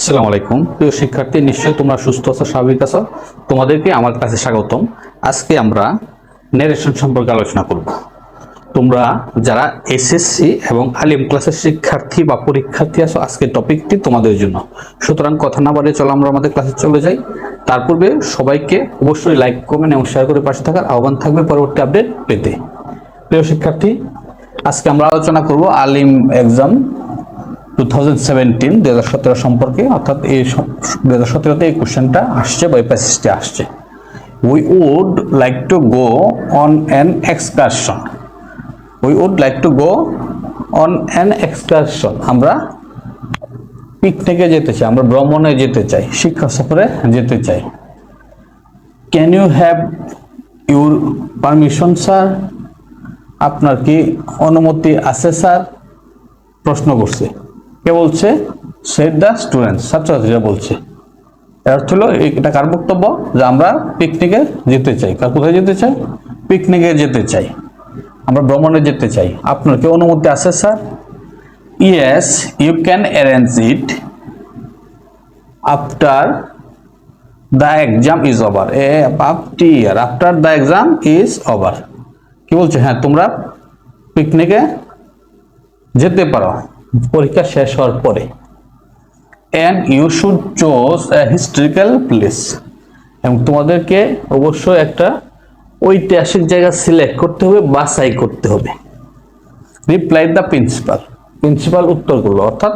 আসসালামু আলাইকুম। প্রিয় শিক্ষার্থী, নিশ্চয়ই তোমরা সুস্থ আছো, স্বাভাবিক আছো? তোমাদেরকে আমার ক্লাসে স্বাগতম। আজকে আমরা নেরেশন সম্পর্কে আলোচনা করব। তোমরা যারা এসএসসি এবং আলিম ক্লাসের শিক্ষার্থী বা পরীক্ষার্থী আছো আজকের টপিকটি তোমাদের জন্য। সুতরাং কথা না বাড়িয়ে চলো, আমরা আমাদের ক্লাসে চলে যাই। তার পূর্বে সবাইকে অবশ্যই লাইক কমেন্ট এবং শেয়ার করে পাশে থাকার আহ্বান থাকবে পরবর্তী আপডেট পেতে। প্রিয় শিক্ষার্থী, আজকে আমরা আলোচনা করব Alim exam two thousand seventeen দু হাজার সতেরো সম্পর্কে, অর্থাৎ এই দু হাজার সতেরোতে এই কোশ্চেনটা আসছে বা এই আসছে। We would like to go on an excursion we would like to go on an excursion আমরা পিকনিকে যেতে চাই, আমরা ভ্রমণে যেতে চাই, শিক্ষা সফরে যেতে চাই। Can you have your permission sir আপনার কি অনুমতি আছে স্যার প্রশ্ন করছে। কে বলছে? সেট দ্য স্টুডেন্ট ছাত্রছাত্রীরা বলছে। এর অর্থ হলো এটা কার বক্তব্য? যে আমরা পিকনিকে যেতে চাই। কার কোথায় যেতে চাই? পিকনিকে যেতে চাই। আমরা ভ্রমণে যেতে চাই। আপনার কি অনুমতি আছে, sir? Yes you can arrange it after the exam is over a after year after the exam is over কি বলছে? হ্যাঁ তোমরা পিকনিকে যেতে পারো। পরীক্ষা শেষ হওয়ার পরে। And you should choose historical place এবং তোমাদেরকে অবশ্যই একটা ঐতিহাসিক জায়গা সিলেক্ট করতে হবে, বাছাই করতে হবে। রিপ্লাই দ্য প্রিন্সিপাল প্রিন্সিপাল উত্তর করল, অর্থাৎ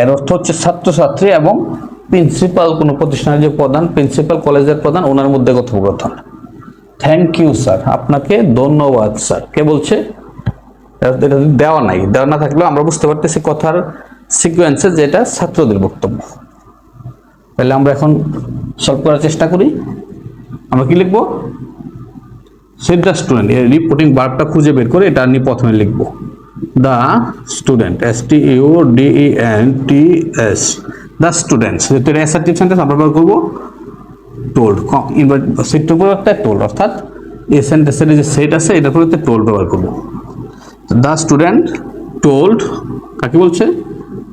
এর অর্থ হচ্ছে ছাত্রছাত্রী এবং প্রিন্সিপাল কোনো প্রতিষ্ঠানের যে প্রধান প্রিন্সিপাল কলেজের প্রধান, ওনার মধ্যে কথোপকথন। থ্যাংক ইউ স্যার আপনাকে ধন্যবাদ স্যার কে বলছে? দেওয়া নাই। দেওয়া না থাকলেও আমরা বুঝতে পারতেছি কথার সিকোয়েন্সে যেটা ছাত্রদের বক্তব্য। তাহলে আমরা এখন সলভ করার চেষ্টা করি। আমরা কি লিখব? সেট দ্য স্টুডেন্ট এর রিপোর্টিং বার্বটা খুঁজে বের করে এটা আমি প্রথমে লিখব। The student S T U D E N T S the students যেহেতু এটা অ্যাসার্টিভ সেন্টেন্স আমরা ব্যবহার করব টোল্ড সেটটার পরিবর্তে টোল্ড অর্থাৎ এই সেন্টেন্সের যে সেট আছে, এটার পরিবর্তে টোল্ড ব্যবহার করব। দ্য স্টুডেন্ট টোল্ড কাকে বলছে?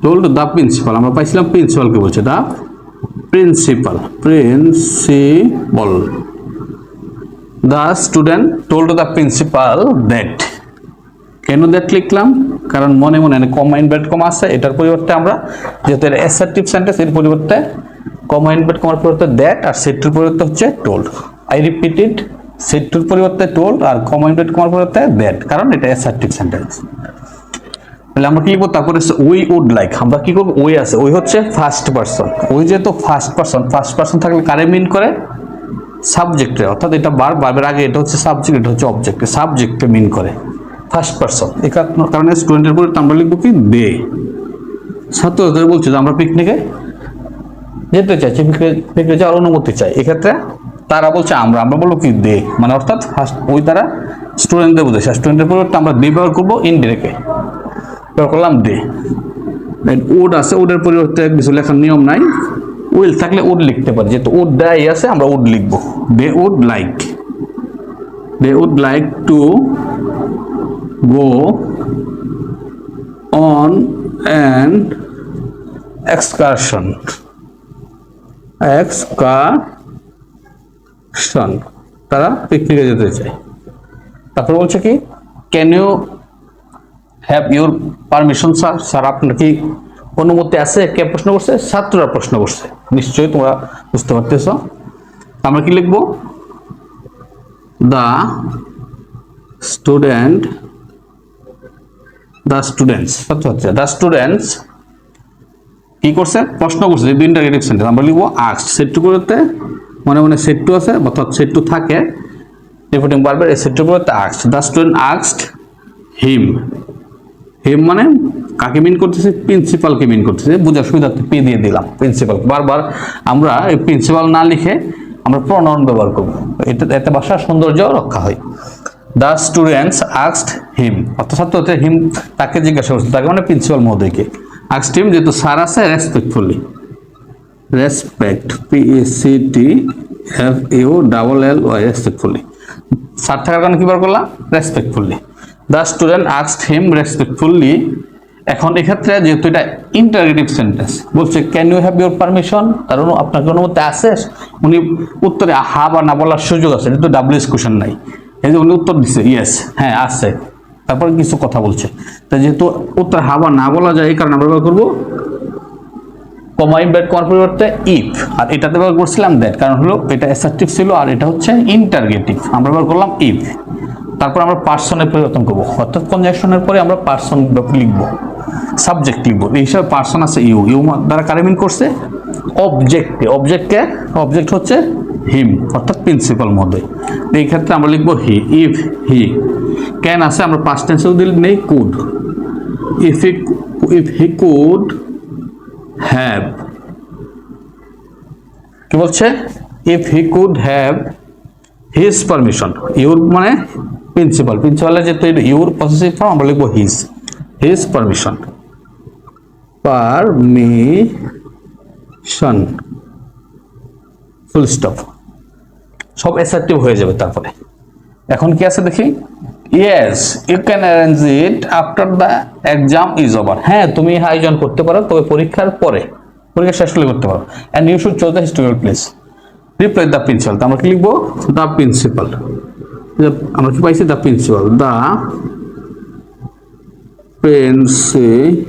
টোল্ড দ্য প্রিন্সিপাল আমরা পাইছিলাম প্রিন্সিপালকে বলছে the principal principal the student told the principal that কেন দ্যাট লিখলাম? কারণ মনে মনে কমা ইনভার্ট কমা আছে, এটার পরিবর্তে আমরা যেহেতু অ্যাসার্টিভ সেন্টেন্স এর পরিবর্তে কমা ইনভার্ট কমার পরিবর্তে দ্যাট আর সেটটির পরিবর্তে হচ্ছে টোল্ড আই রিপিট ইট সেটটির পরিবর্তে টোল্ড আর কমা কমার পরিবর্তে দ্যাট কারণ এটা অ্যাসার্টিভ সেন্টেন্স তাহলে আমরা কি লিখব? তারপরে উই উড লাইক আমরা কি করব? ওই আছে। ওই হচ্ছে ফার্স্ট পার্সন ওই যেহেতু ফার্স্ট পার্সন ফার্স্ট পার্সন থাকলে কারে মিন করে? সাবজেক্টে অর্থাৎ এটা বার বারবার আগে এটা হচ্ছে সাবজেক্ট এটা হচ্ছে অবজেক্টে সাবজেক্টে মিন করে। ফার্স্ট পার্সন এই কার- কারণে স্টুডেন্টের পরে আমরা লিখব কি? দে ছাত্রদের বলছে যে আমরা পিকনিকে যেতে চাইছি পিকনিকে যাওয়ার অনুমতি চাই। এক্ষেত্রে তারা বলছে, আমরা আমরা বলব কি, দে। মানে অর্থাৎ ফার্স্ট ওই দ্বারা স্টুডেন্টদের বোঝাচ্ছে স্টুডেন্টের পরিবর্তে আমরা দে ব্যবহার করব ইনডিরেক্টে ব্যবহার করলাম, দে। উড আছে উডের পরিবর্তে কিছু লেখার নিয়ম নাই। উইল থাকলে উড লিখতে পারি। যেহেতু উড দেয় আছে, আমরা উড লিখব। They would like. They would like to go on and excursion. excursion excursion তারা পিকনিকে যেতে চায়। তারপর বলছে কি can you have your permission sir sir আপনার কি অনুমতি আছে? কে প্রশ্ন করছে? ছাত্ররা প্রশ্ন করছে। নিশ্চয়ই তোমরা বুঝতে পারতেছ। আমরা কি লিখব? দ্য স্টুডেন্ট দ্য স্টুডেন্টস ছাত্রছাত্রীরা দ্য স্টুডেন্টস কি করছে প্রশ্ন করছে ইন্টারগেটিভ সেন্টেন্স আমরা লিখব আক্সড সেট টু করতে মনে মনে সেট টু আছে, অর্থাৎ সেট টু থাকে। রিপোর্টিং বারবার এই সেট টু করতে আক্সড দ্য স্টুডেন্ট আক্সড হিম হিম মানে কাকে মিন করতেছে? প্রিন্সিপালকে মিন করতেছে। বোঝার সুবিধার্থে পি দিয়ে দিলাম প্রিন্সিপাল বারবার আমরা এই প্রিন্সিপাল না লিখে আমরা প্রনাউন ব্যবহার করব। এটা এতে ভাষার সৌন্দর্য রক্ষা হয়। দ্য স্টুডেন্টস আক্সড হিম অর্থাৎ ছাত্র হিম তাকে জিজ্ঞাসা করছে, তাকে মানে প্রিন্সিপাল মহোদয়কে। আক্সড হিম যেহেতু স্যার আছে respectfully respect P A C T F U double L Y respectfully sir থাকার কারণে কি বার করলাম? রেসপেক্টফুলি দ্য স্টুডেন্ট আক্সড হিম রেসপেক্টফুলি এখন এক্ষেত্রে যেহেতু এটা ইন্টারগেটিভ সেন্টেন্স বলছে can you have your permission তার অনু- আপনার কোনো মতে আছে? উনি উত্তরে হা বা না বলার সুযোগ আছে। এটা তো ডাব্লিউএস কোশ্চেন নাই। এই যে উনি উত্তর দিচ্ছে ইয়েস হ্যাঁ আছে। তারপর কিছু কথা বলছে। তা যেহেতু উত্তর হা বা না বলা যায়, এই কারণে আমরা ব্যবহার করব। কমা ইনভার্ট করার পরিবর্তে ইফ আর এটাতে ব্যবহার করছিলাম দ্যাট কারণ হলো এটা অ্যাসার্টিভ ছিল আর এটা হচ্ছে ইন্টারগেটিভ আমরা ব্যবহার করলাম ইফ তারপর আমরা পার্সনের পরিবর্তন করব। অর্থাৎ কনজাকশনের পরে আমরা পার্সন লিখব। সাবজেক্ট লিখব। এই হিসাবে পার্সন আছে ইউ ইউ দ্বারা কারে মিন করছে? অবজেক্টকে অবজেক্টকে অবজেক্ট হচ্ছে হিম অর্থাৎ প্রিন্সিপাল মধ্যে এই ক্ষেত্রে আমরা লিখব হি ইফ হি ক্যান আছে, আমরা পাস্ট টেন্সেও দিলে নেই could if if he could have কি বলছে? If he could have his permission your মানে প্রিন্সিপাল প্রিন্সিপালের যে ইউর পসেসিভ ফর্ম আমরা লিখব his his permission permission full stop সব অ্যাসার্টিভ হয়ে যাবে তারপরে। এখন কি আছে দেখি? Yes you can arrange it after the exam is over হ্যাঁ তুমি আয়োজন করতে পারো, তবে পরীক্ষার পরে, পরীক্ষা শেষ হলে করতে পারো। And you should choose the historical place reply the principal আমরা কি লিখব? দ্য প্রিন্সিপাল আমরা কি পাইছি? দ্য প্রিন্সিপাল দ্য প্রিন্সিপাল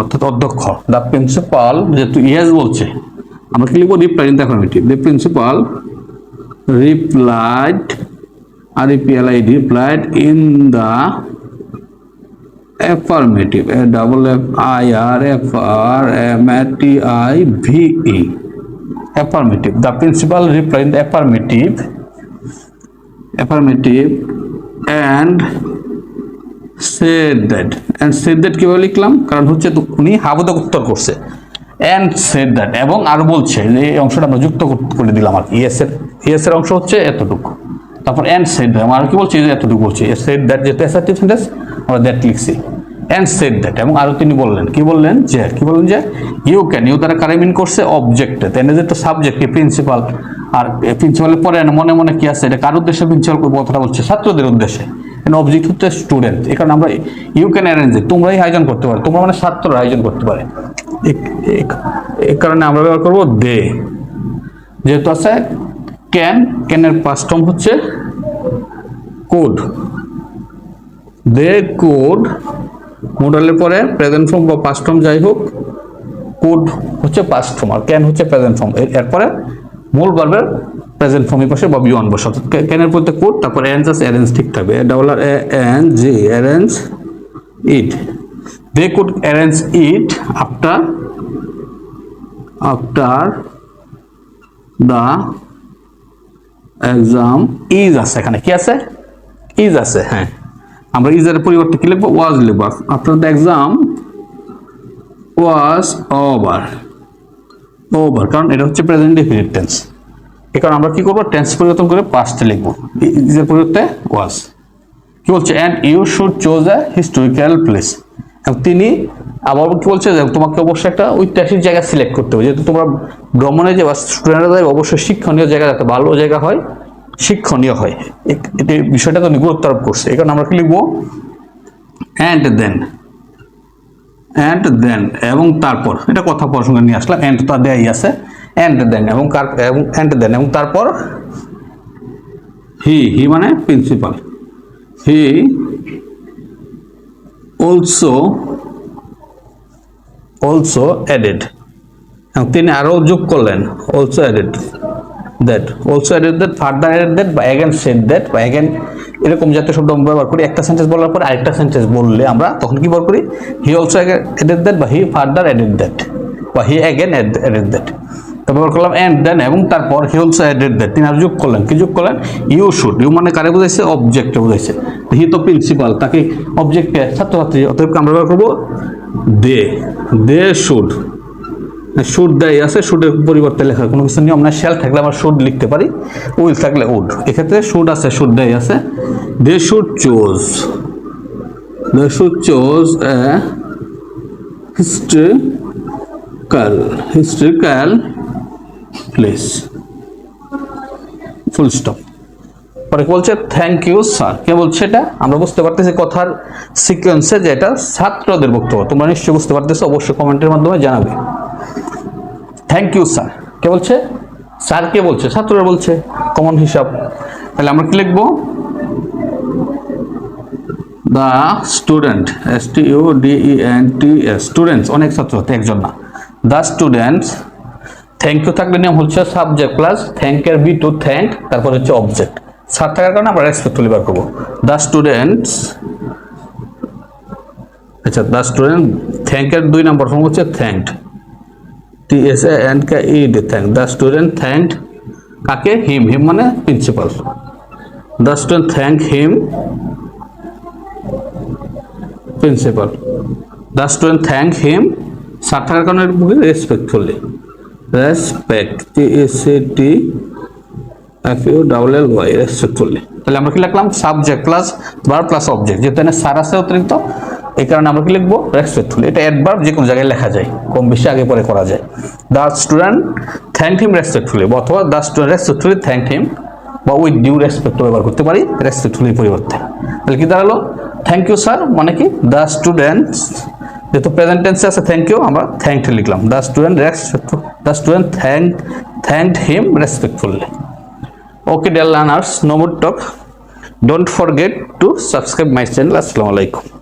অর্থাৎ অধ্যক্ষ। দ্য প্রিন্সিপাল যেহেতু ইয়েস বলছে। আমরা কি লিখব? Reply the affirmative the principal replied REPLID replied in the affirmative a double F I R F R M A T I V E affirmative the principal replied in the affirmative affirmative and said that and said that কীভাবে লিখলাম কারণ হচ্ছে উনি হাবুদক উত্তর করছে and said that, এবং আর বলছে যে এই অংশটা আমরা যুক্ত করে দিলাম আর ইয়েস এর এর অংশ হচ্ছে এতটুকু। তারপর and said that আর কি বলছে যে এতটুকু বলছে। Said দ্যাট যেটা অ্যাসার্টিভ সেন্টেন্স আমরা দ্যাট লিখছি। And said দ্যাট এবং আরও তিনি বললেন, কি বললেন? যে, কি বললেন যে ইউ ক্যান ইউ দ্বারা কারে মিন করছে? অবজেক্ট দেন যে তো সাবজেক্ট প্রিন্সিপাল আর প্রিন্সিপালের পরে মনে মনে কি আছে? এটা কার উদ্দেশ্যে প্রিন্সিপাল কথাটা বলছে ছাত্রদের উদ্দেশ্যে। অবজেক্ট হচ্ছে স্টুডেন্ট এ কারণে আমরা ইউ ক্যান অ্যারেঞ্জ তোমরাই আয়োজন করতে পারো। তোমরা মানে ছাত্ররা আয়োজন করতে পারে। এই কারণে আমরা ব্যবহার করব দে যেহেতু আছে ক্যান ক্যানের পাস্ট ফর্ম হচ্ছে কোড দে কোড মোডালের পরে প্রেজেন্ট ফর্ম বা পাস্ট ফর্ম যাই হোক কোড হচ্ছে পাস্ট ফর্ম আর ক্যান হচ্ছে প্রেজেন্ট ফর্ম এরপরে মূল ভার্বের প্রেজেন্ট ফর্মের পাশে বা বিয়ন অর্থাৎ ক্যানের প্রত্যেক কোড তারপর অ্যারেঞ্জ অ্যারেঞ্জ ঠিক থাকবে। আর N G arrange it they could arrange it after after the exam is আছে। এখানে কি আছে? ইজ আছে হ্যাঁ। আমরা ইজের পরিবর্তে কি লিখব? ওয়াজ লিখব। After the exam was over over কারণ এটা হচ্ছে প্রেজেন্ট ডেফিনিট টেন্স এই কারণে আমরা কি করব? টেন্স পরিবর্তন করে পাস্টে লিখব। ইজের পরিবর্তে ওয়াজ কি বলছে? And you should choose a historical place তিনি আবার কি বলছে? তোমাকে অবশ্যই একটা ঐতিহাসিক জায়গা সিলেক্ট করতে হবে। যেহেতু তোমরা ভ্রমণে যে বা স্টুডেন্টরা যায় অবশ্যই শিক্ষণীয় জায়গা, যাতে ভালো জায়গা হয়, শিক্ষণীয় হয়। এটি বিষয়টা তো গুরুত্ব আরোপ করছে। এই কারণে আমরা কি লিখব? অ্যান্ড দেন অ্যান্ড দেন এবং তারপর। এটা কথা প্রসঙ্গে নিয়ে আসলাম। অ্যান্ড তো দেয়াই আছে। অ্যান্ড দেন এবং কার- এবং অ্যান্ড দেন এবং তারপর হি হি মানে principal he also also added এবং তিনি আরও যোগ করলেন also added that also added that further added that বা অ্যাগেন সেড দ্যাট বা অ্যাগেন এরকম জাতীয় শব্দ আমরা ব্যবহার করি, একটা সেন্টেন্স বলার পরে আরেকটা সেন্টেন্স বললে আমরা তখন কি ব্যবহার করি? হি অলসো অ্যাডেড দ্যাট বা হি ফার্দার অ্যাডেড দ্যাট বা হি অ্যাগেন অ্যাডেড দ্যাট তো ব্যবহার করলাম অ্যান্ড দেন এবং তারপর হি অলসো অ্যাডেড দ্যাট তিনি আর যোগ করলেন, কি যোগ করলেন? ইউ শুড ইউ মানে কারে বুঝাইছে? অবজেক্টে বুঝাইছে। হি তো প্রিন্সিপাল তাকে অবজেক্টে ছাত্রছাত্রী, অতএব আমরা ব্যবহার করব দে দে শুড শুড দেয় আছে শুডের পরিবর্তে লেখা, কোনো কিছু নিয়ম না শ্যাল থাকলে আমরা শুড লিখতে পারি উইল থাকলে উড এক্ষেত্রে শুড আছে শুড দেয় আছে। They should choose they should choose a historical historical place full stop পরে বলছে? থ্যাংক ইউ স্যার কে বলছে এটা? আমরা বুঝতে পারতেছি কথার সিকোয়েন্সে যে এটা ছাত্রদের বক্তব্য। তোমরা নিশ্চয়ই বুঝতে পারতেছো, অবশ্যই কমেন্টের মাধ্যমে জানাবে। থ্যাংক ইউ স্যার কে বলছে? স্যার কে বলছে? ছাত্ররা বলছে কমন হিসাব। তাহলে আমরা কি লিখব? The student S T U D E N T students অনেক ছাত্র একজন না। দ্য স্টুডেন্টস থ্যাংক ইউ থাকলে নিয়ম হচ্ছে সাবজেক্ট প্লাস থ্যাংক এর বি টু থ্যাংক তারপর হচ্ছে অবজেক্ট স্যার থাকার কারণে আমরা রেসপেক্টফুলি বার করব। দ্য স্টুডেন্টস আচ্ছা দ্য স্টুডেন্ট থ্যাংক এর দুই নম্বর ফর্ম হচ্ছে thank T S A N K E D thank the student thank কাকে? হিম হিম মানে principal the student thank him principal the student thank him sir থাকার কারণে respectfully respect T S T F U double L Y respectfully তাহলে আমরা কি লিখলাম? Subject plus বার plus object যেহেতু এখানে স্যার আছে অতিরিক্ত, এই কারণে আমরা কি লিখব? রেসপেক্টফুলি এটা অ্যাডভার্ব যে কোনো জায়গায় লেখা যায়, কম বেশি আগে পরে করা যায়। The student thank him respectfully অথবা the student respectfully thank him বা উইথ ডিউ রেসপেক্ট ব্যবহার করতে পারি রেসপেক্টফুলি পরিবর্তে। তাহলে কি দাঁড়াল? থ্যাংক ইউ স্যার মানে কি? দ্য স্টুডেন্টস যেহেতু প্রেজেন্ট টেন্সে আছে থ্যাংক ইউ আমরা থ্যাংক লিখলাম the student the student thank thank him respectfully dear learners, no more talk. Don't forget to subscribe my channel. Assalamu alaikum.